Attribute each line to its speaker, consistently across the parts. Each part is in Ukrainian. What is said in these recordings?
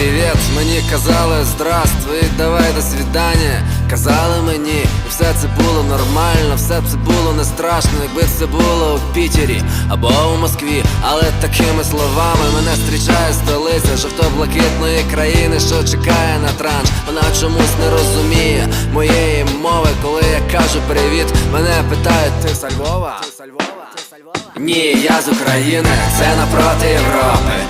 Speaker 1: привіт, мені казали здравствуй, давай до свідання. Казали мені, і все це було нормально, все це було не страшно, якби це було у Пітері або у Москві. Але такими словами мене зустрічає столиця жовто-блакитної країни, що чекає на транш. Вона чомусь не розуміє моєї мови, коли я кажу привіт. Мене питають, ти з Львова? Ти з Львова? Ні, я з України, це напроти Європи.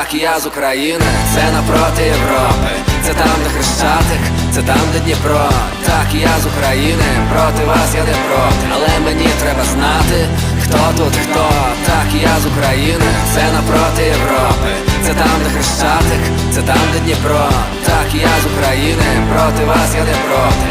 Speaker 1: Так, я з України, це напроти Європи. Це там, де Хрещатик, це там, де Дніпро. Так, я з України, проти вас я не проти. Але мені треба знати, хто тут хто. Так, я з України, це напроти Європи. Це там, де Хрещатик, це там, де Дніпро. Так, я з України, проти вас я не проти.